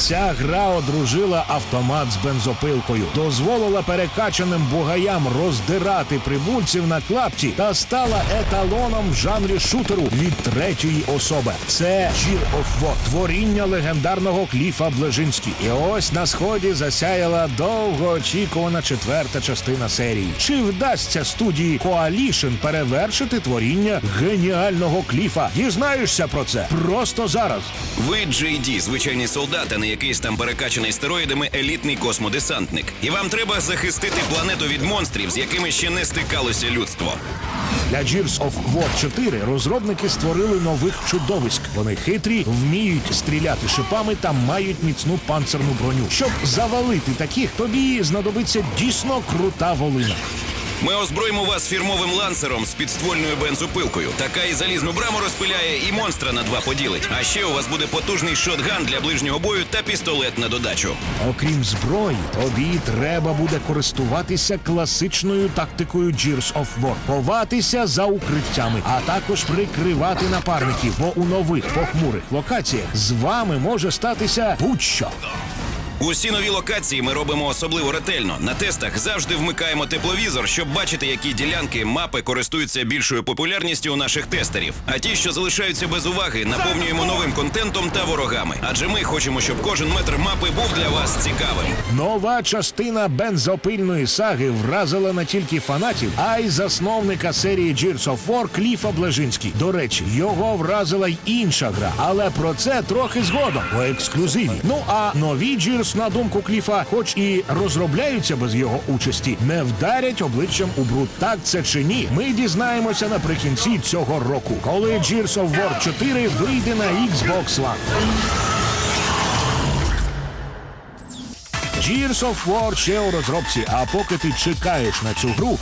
Ця гра одружила автомат з бензопилкою, дозволила перекачаним бугаям роздирати прибульців на клапті та стала еталоном в жанрі шутеру від третьої особи. Це Gear of War, творіння легендарного Кліфа Блежинський. І ось на сході засяяла довгоочікувана четверта частина серії. Чи вдасться студії Coalition перевершити творіння геніального Кліфа? Дізнаєшся про це просто зараз. Ви JD, звичайний солдат, а не якийсь там перекачаний стероїдами елітний космодесантник. І вам треба захистити планету від монстрів, з якими ще не стикалося людство. Для Gears of War 4 розробники створили нових чудовиськ. Вони хитрі, вміють стріляти шипами та мають міцну панцирну броню. Щоб завалити таких, тобі знадобиться дійсно крута волина. Ми озброїмо вас фірмовим лансером з підствольною бензопилкою. Така і залізну браму розпиляє, і монстра на два поділить. А ще у вас буде потужний шотган для ближнього бою та пістолет на додачу. Окрім зброї, тобі треба буде користуватися класичною тактикою Gears of War. ховатися за укриттями, а також прикривати напарників, бо у нових похмурих локаціях з вами може статися будь-що. Усі нові локації ми робимо особливо ретельно. На тестах завжди вмикаємо тепловізор, щоб бачити, які ділянки мапи користуються більшою популярністю у наших тестерів. А ті, що залишаються без уваги, наповнюємо новим контентом та ворогами. Адже ми хочемо, щоб кожен метр мапи був для вас цікавим. Нова частина бензопильної саги вразила не тільки фанатів, а й засновника серії Gears of War Кліфа Блажинський. До речі, його вразила й інша гра, але про це трохи згодом у ексклюзиві. Ну а нові Gears, на думку Кліфа, хоч і розробляються без його участі, не вдарять обличчям у бруд. Так це чи ні? Ми дізнаємося наприкінці цього року, коли Gears of War 4 вийде на Xbox One. Gears of War ще у розробці. А поки ти чекаєш на цю гру,